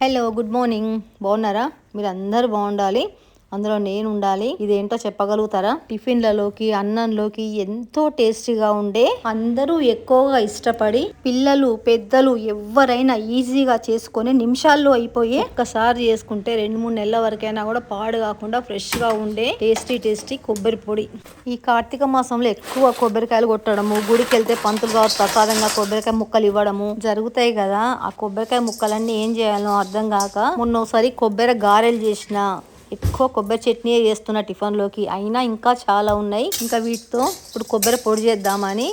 Hello good morning బాగున్నారా? మీరు అందరు బాగుండాలి. అందులో నేను ఉండాలి. ఇదేంటో చెప్పగలుగుతారా? టిఫిన్లలోకి అన్నంలోకి ఎంతో టేస్టీగా ఉండే అందరూ ఎక్కువగా ఇష్టపడి పిల్లలు పెద్దలు ఎవరైనా ఈజీగా చేసుకొని నిమిషాల్లో అయిపోయి ఒక్కసారి చేసుకుంటే రెండు మూడు నెలల వరకైనా కూడా పాడు కాకుండా ఫ్రెష్గా ఉండే టేస్టీ టేస్టీ కొబ్బరి పొడి. ఈ కార్తీక మాసంలో ఎక్కువ కొబ్బరికాయలు కొట్టడము గుడికి వెళ్తే పంతులు గారు ప్రసాదంగా కొబ్బరికాయ ముక్కలు ఇవ్వడము జరుగుతాయి కదా. ఆ కొబ్బరికాయ ముక్కలన్నీ ఏం చేయాలో అర్థం కాక మొన్న ఒకసారి కొబ్బరి గారెలు చేసిన ఎక్కువ కొబ్బరి చట్నీ చేస్తున్న టిఫిన్లోకి. అయినా ఇంకా చాలా ఉన్నాయి. ఇంకా వీటితో ఇప్పుడు కొబ్బరి పొడి చేద్దామని.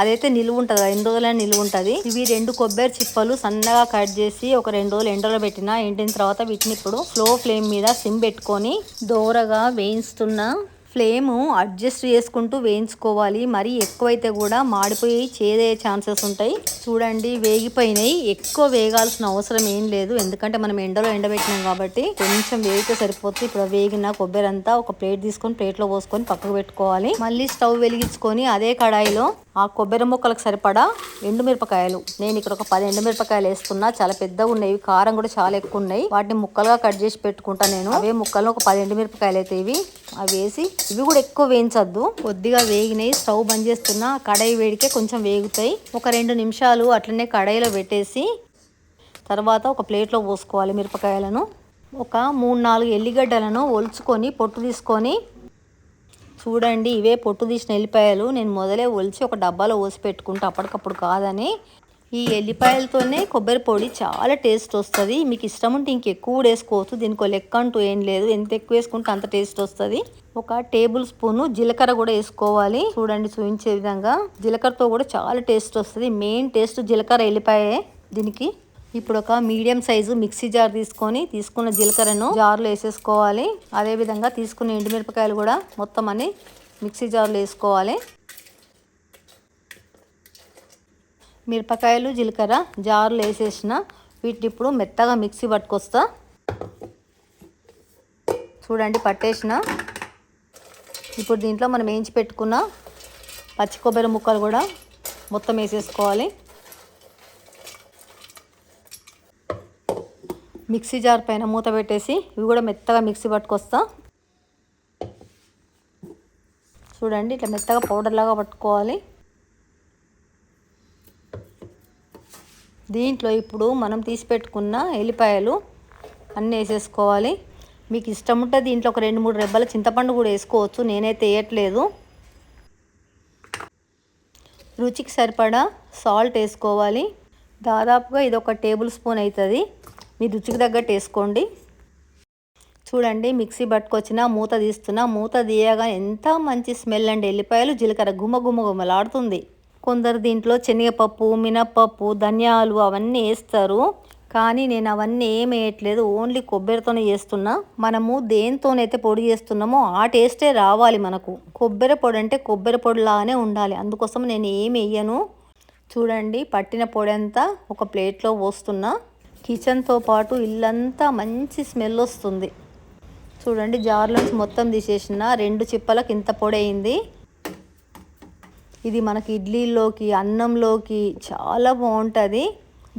అదైతే నిలువ ఉంటుంది. ఎన్ని రోజులైనా నిలువ ఉంటుంది. ఇవి రెండు కొబ్బరి చిప్పలు సన్నగా కట్ చేసి ఒక రెండు రోజులు ఎండలో పెట్టిన ఎండిన తర్వాత వీటిని ఇప్పుడు స్లో ఫ్లేమ్ మీద సిమ్ పెట్టుకొని దోరగా వేయిస్తున్నా ఫ్లేమ్ అడ్జస్ట్ చేసుకుంటూ వేయించుకోవాలి. మరీ ఎక్కువైతే కూడా మాడిపోయి చేదయ్యే ఛాన్సెస్ ఉంటాయి. చూడండి వేగిపోయినాయి. ఎక్కువ వేగాల్సిన అవసరం ఏం లేదు. ఎందుకంటే మనం ఎండలో ఎండబెట్టినాం కాబట్టి కొంచెం వేగితే సరిపోతుంది. ఇప్పుడు వేగిన కొబ్బరి అంతా ఒక ప్లేట్ తీసుకొని ప్లేట్లో పోసుకొని పక్కకు పెట్టుకోవాలి. మళ్ళీ స్టవ్ వెలిగించుకొని అదే కడాయిలో ఆ కొబ్బరి ముక్కలకు సరిపడా ఎండుమిరపకాయలు. నేను ఇక్కడ ఒక పది ఎండుమిరపకాయలు వేస్తున్నా చాలా పెద్దగా ఉన్నాయి. కారం కూడా చాలా ఎక్కువ ఉన్నాయి. వాటిని ముక్కలుగా కట్ చేసి పెట్టుకుంటా నేను. అవే ముక్కలు ఒక పది ఎండుమిరపకాయలు అయితే ఇవి. అవి వేసి ఇవి కూడా ఎక్కువ వేయించద్దు. కొద్దిగా వేగినాయి. స్టవ్ బంద్ చేస్తున్నా. కడాయి వేడికే కొంచెం వేగుతాయి. ఒక రెండు నిమిషాలు అట్లనే కడాయిలో పెట్టేసి తర్వాత ఒక ప్లేట్లో పోసుకోవాలి మిరపకాయలను. ఒక మూడు నాలుగు ఎల్లిగడ్డలను ఒలుచుకొని పొట్టు తీసుకొని చూడండి ఇవే పొట్టు తీసిన ఎల్లిపాయలు. నేను మొదలే ఒలిచి ఒక డబ్బాలో పోసి పెట్టుకుంటా. అప్పటికప్పుడు కాదని ఈ ఎల్లిపాయలతోనే కొబ్బరి పొడి చాలా టేస్ట్ వస్తుంది. మీకు ఇష్టం ఉంటే ఇంకెక్కువ కూడా వేసుకోవచ్చు. దీనికి లెక్క అంటూ ఏం లేదు. ఎంత ఎక్కువ వేసుకుంటే అంత టేస్ట్ వస్తుంది. ఒక టేబుల్ స్పూను జీలకర్ర కూడా వేసుకోవాలి. చూడండి చూపించే విధంగా. జీలకర్రతో కూడా చాలా టేస్ట్ వస్తుంది. మెయిన్ టేస్ట్ జీలకర్ర ఎల్లిపాయే దీనికి. ఇప్పుడు ఒక మీడియం సైజు మిక్సీ జార్ తీసుకొని తీసుకున్న జీలకర్రను జార్లో వేసేసుకోవాలి. అదేవిధంగా తీసుకున్న ఎండుమిరపకాయలు కూడా మొత్తం అని మిక్సీ జార్లో వేసుకోవాలి. మిరపకాయలు జీలకర్ర జారులు వేసేసిన వీటిని ఇప్పుడు మెత్తగా మిక్సీ పట్టుకొస్తా. చూడండి పట్టేసిన. ఇప్పుడు దీంట్లో మనం వేయించి పెట్టుకున్న పచ్చి కొబ్బరి ముక్కలు కూడా మొత్తం వేసేసుకోవాలి. మిక్సీ జార్ పైన మూత పెట్టేసి ఇవి కూడా మెత్తగా మిక్సీ పట్టుకొస్తా. చూడండి ఇట్లా మెత్తగా పౌడర్ లాగా పట్టుకోవాలి. దీంట్లో ఇప్పుడు మనం తీసి పెట్టుకున్న ఎల్లిపాయలు అన్నీ వేసేసుకోవాలి. మీకు ఇష్టం ఉంటే దీంట్లో ఒక రెండు మూడు రెబ్బల చింతపండు కూడా వేసుకోవచ్చు. నేనైతే వేయట్లేదు. రుచికి సరిపడా సాల్ట్ వేసుకోవాలి. దాదాపుగా ఇది ఒక టేబుల్ స్పూన్ అవుతుంది. మీ రుచికి తగ్గట్టు వేసుకోండి. చూడండి మిక్సీ పట్టుకొచ్చిన మూత తీస్తున్నా మూత తీయగా ఎంత మంచి స్మెల్ అండి. ఎల్లిపాయలు జీలకర్ర గుమ్మ గుమ్మ గుమ్మలాడుతుంది కొందరు దీంట్లో శనగపప్పు మినప్పప్పు ధనియాలు అవన్నీ వేస్తారు కానీ నేను అవన్నీ ఏం వేయట్లేదు ఓన్లీ కొబ్బరితోనే చేస్తున్నా. మనము దేనితోనైతే పొడి చేస్తున్నామో ఆ టేస్టే రావాలి మనకు. కొబ్బరి పొడి అంటే కొబ్బరి పొడిలాగానే ఉండాలి. అందుకోసం నేను ఏం వేయను చూడండి పట్టిన పొడి అంతా ఒక ప్లేట్లో పోస్తున్నా. కిచెన్తో పాటు ఇల్లంతా మంచి స్మెల్ వస్తుంది. చూడండి జార్లోంచి మొత్తం తీసేసిన రెండు చిప్పలకు ఇంత పొడి అయింది. ఇది మనకి ఇడ్లీలోకి అన్నంలోకి చాలా బాగుంటుంది.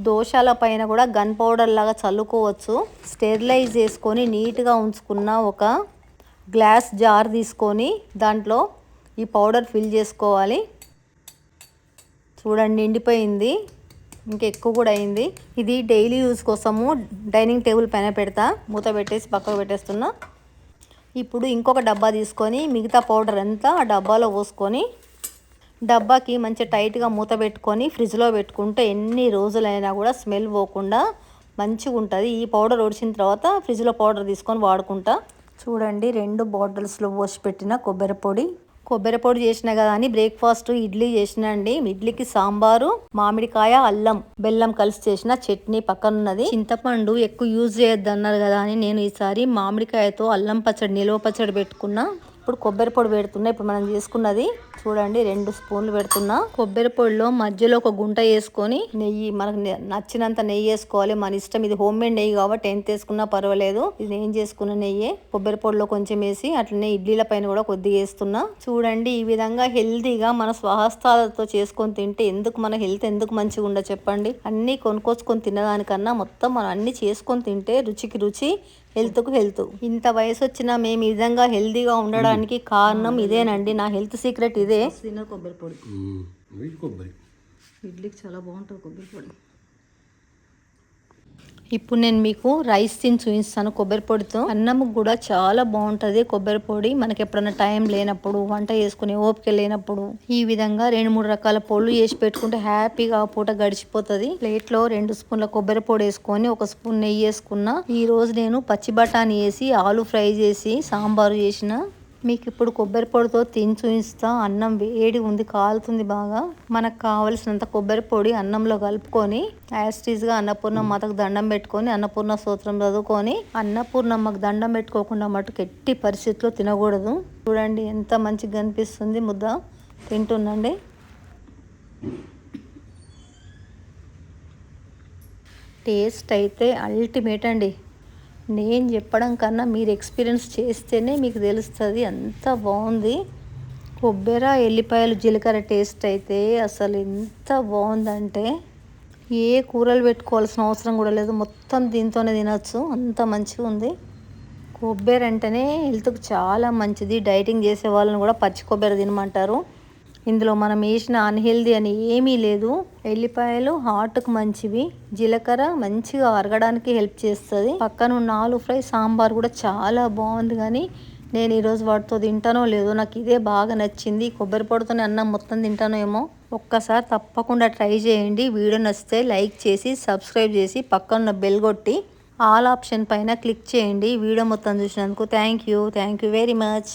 దోశల పైన కూడా గన్ పౌడర్ లాగా చల్లుకోవచ్చు. స్టెరిలైజ్ చేసుకొని నీట్గా ఉంచుకున్న ఒక గ్లాస్ జార్ తీసుకొని దాంట్లో ఈ పౌడర్ ఫిల్ చేసుకోవాలి. చూడండి నిండిపోయింది. ఇంకా ఎక్కువ కూడా అయింది. ఇది డైలీ యూజ్ కోసము డైనింగ్ టేబుల్ పైన పెడతా. మూత పెట్టేసి పక్కకు పెట్టేస్తున్నా. ఇప్పుడు ఇంకొక డబ్బా తీసుకొని మిగతా పౌడర్ అంతా ఆ డబ్బాలో పోసుకొని డబ్బాకి మంచి టైట్గా మూత పెట్టుకొని ఫ్రిడ్జ్లో పెట్టుకుంటే ఎన్ని రోజులైనా కూడా స్మెల్ పోకుండా మంచిగా ఉంటుంది. ఈ పౌడర్ ఒడిచిన తర్వాత ఫ్రిడ్జ్లో పౌడర్ తీసుకొని వాడుకుంటా. చూడండి రెండు బాటిల్స్లో పోసి పెట్టిన కొబ్బరి పొడి. కొబ్బరి పొడి చేసిన కదా అని బ్రేక్ఫాస్ట్ ఇడ్లీ చేసిన అండి. ఇడ్లీకి సాంబారు మామిడికాయ అల్లం బెల్లం కలిసి చేసిన చట్నీ పక్కన ఉన్నది. చింతపండు ఎక్కువ యూజ్ చేయొద్దు అన్నారు కదా అని నేను ఈసారి మామిడికాయతో అల్లం పచ్చడి నిలువ పచ్చడి పెట్టుకున్నా. ఇప్పుడు కొబ్బరి పొడి పెడుతున్నా. ఇప్పుడు మనం చేసుకున్నది చూడండి రెండు స్పూన్లు పెడుతున్నా. కొబ్బరి పొడిలో మధ్యలో ఒక గుంట వేసుకొని నెయ్యి మనకు నచ్చినంత నెయ్యి వేసుకోవాలి. మన ఇష్టం ఇది హోమ్ మేడ్ నెయ్యి కాబట్టి ఎంత వేసుకున్నా పర్వాలేదు. ఇది నేను చేసుకున్న నెయ్యి. కొబ్బరి పొడిలో కొంచెం వేసి అట్లనే ఇడ్లీల పైన కూడా కొద్దిగా వేస్తున్నా. చూడండి ఈ విధంగా హెల్తీగా మన స్వహస్తాలతో చేసుకొని తింటే ఎందుకు మన హెల్త్ ఎందుకు మంచిగా ఉండదు చెప్పండి. అన్ని కొనుక్కొచ్చుకొని తినదానికన్నా మొత్తం మనం అన్ని చేసుకొని తింటే రుచికి రుచి హెల్త్కు హెల్త్. ఇంత వయసు వచ్చినా మేము ఈ విధంగా హెల్తీగా ఉండడానికి కారణం ఇదేనండి. నా హెల్త్ సీక్రెట్ ఇదే. తిన్న కొబ్బరి పొడి. కొబ్బరి ఇడ్లీకి చాలా బాగుంటుంది కొబ్బరి పొడి. ఇప్పుడు నేను మీకు రైస్ తిని చూపిస్తాను కొబ్బరి పొడితో. అన్నం కూడా చాలా బాగుంటుంది కొబ్బరి పొడి. మనకి ఎప్పుడైనా టైం లేనప్పుడు వంట చేసుకునే ఓపిక లేనప్పుడు ఈ విధంగా రెండు మూడు రకాల పొళ్ళు చేసి పెట్టుకుంటే హ్యాపీగా ఆ పూట గడిచిపోతుంది. ప్లేట్లో రెండు స్పూన్ల కొబ్బరి పొడి వేసుకొని ఒక స్పూన్ నెయ్యి వేసుకున్నా. ఈ రోజు నేను పచ్చి బఠానీ వేసి ఆలు ఫ్రై చేసి సాంబారు చేసిన మీకు ఇప్పుడు కొబ్బరి పొడితో తిని చూపిస్తా అన్నం వేడి ఉంది కాలుతుంది బాగా. మనకు కావలసినంత కొబ్బరి పొడి అన్నంలో కలుపుకొని యాస్టీస్గా అన్నపూర్ణ మాతకు దండం పెట్టుకొని అన్నపూర్ణ స్తోత్రం చదువుకొని అన్నపూర్ణమ్మకు దండం పెట్టుకోకుండా మటుకు ఎట్టి పరిస్థితిలో తినకూడదు. చూడండి ఎంత మంచిగా కనిపిస్తుంది ముద్ద. తింటుందండి టేస్ట్ అయితే అల్టిమేట్ అండి. నేను చెప్పడం కన్నా మీరు ఎక్స్పీరియన్స్ చేస్తేనే మీకు తెలుస్తుంది. అంత బాగుంది. కొబ్బరి ఎల్లిపాయలు జీలకర్ర టేస్ట్ అయితే అసలు ఎంత బాగుందంటే ఏ కూరలు పెట్టుకోవాల్సిన అవసరం కూడా లేదు. మొత్తం దీంతోనే తినచ్చు. అంత మంచిగా ఉంది. కొబ్బరి అంటేనే హెల్త్కి చాలా మంచిది. డైటింగ్ చేసే వాళ్ళని కూడా పచ్చి కొబ్బరి తినమంటారు. ఇందులో మనం వేసిన అన్హెల్దీ అని ఏమీ లేదు. ఎల్లిపాయలు హార్ట్కు మంచివి. జీలకర్ర మంచిగా అరగడానికి హెల్ప్ చేస్తుంది. పక్కన ఉన్న ఆలు ఫ్రై సాంబార్ కూడా చాలా బాగుంది కానీ నేను ఈరోజు వాటితో తింటానో లేదో నాకు ఇదే బాగా నచ్చింది. కొబ్బరి పొడితోనే అన్నం మొత్తం తింటానో ఏమో. ఒక్కసారి తప్పకుండా ట్రై చేయండి. వీడియో నచ్చితే లైక్ చేసి సబ్స్క్రైబ్ చేసి పక్కన బెల్ కొట్టి ఆల్ ఆప్షన్ పైన క్లిక్ చేయండి. వీడియో మొత్తం చూసినందుకు thank you thank you very much